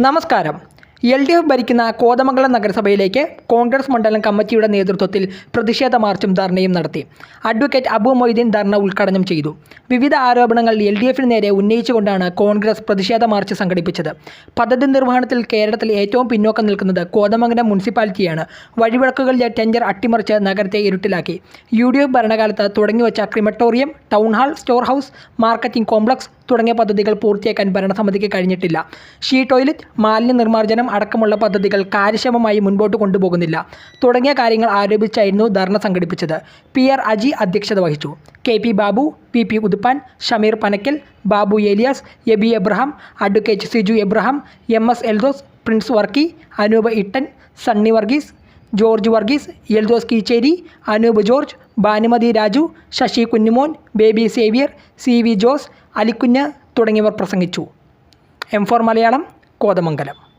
നമസ്കാരം. L D F ഭരിക്കുന്ന കോതമംഗലം നഗരസഭയിലേക്ക് കോൺഗ്രസ് മണ്ഡലം കമ്മിറ്റിയുടെ നേതൃത്വത്തിൽ പ്രതിഷേധ മാർച്ചും ധർണയും നടത്തി. അഡ്വക്കേറ്റ് അബു മൊയ്തീൻ ധർണ ഉദ്ഘാടനം ചെയ്തു. വിവിധ ആരോപണങ്ങൾ എൽ ഡി എഫിന് നേരെ ഉന്നയിച്ചുകൊണ്ടാണ് കോൺഗ്രസ് പ്രതിഷേധ മാർച്ച് സംഘടിപ്പിച്ചത്. പദ്ധതി നിർവഹണത്തിൽ കേരളത്തിൽ ഏറ്റവും പിന്നോക്കം നിൽക്കുന്നത് കോതമംഗലം മുനിസിപ്പാലിറ്റിയാണ്. വഴിവിളക്കുകളിലെ ടെൻഡർ അട്ടിമറിച്ച് നഗരത്തെ ഇരുട്ടിലാക്കി. യു ഡി എഫ് ഭരണകാലത്ത് തുടങ്ങിവച്ച crematorium town hall store house marketing complex തുടങ്ങിയ പദ്ധതികൾ പൂർത്തിയാക്കാൻ ഭരണസമിതിക്ക് കഴിഞ്ഞിട്ടില്ല. ഷീ ടോയ്ലറ്റ് മാലിന്യ നിർമ്മാർജനം അടക്കമുള്ള പദ്ധതികൾ കാര്യക്ഷമമായി മുൻപോട്ട് കൊണ്ടുപോകുന്നില്ല. തുടങ്ങിയ കാര്യങ്ങൾ ആരോപിച്ചായിരുന്നു ധർണ സംഘടിപ്പിച്ചത്. പി ആർ അജി അധ്യക്ഷത വഹിച്ചു. K P Babu P P Uduppan Shameer Panakkal Babu Elias Eby Abraham advocate Siju Abraham M S Eldhose Prince Varkey Anoop Ittan Sunny Varghese George Varghese Eldhose Keecheri Anoop George Bhanumathi Raju Sasi Kunjumon Baby Xavier C V Jose Alikunju തുടങ്ങിയവർ പ്രസംഗിച്ചു. M four Malayalam Kothamangalam.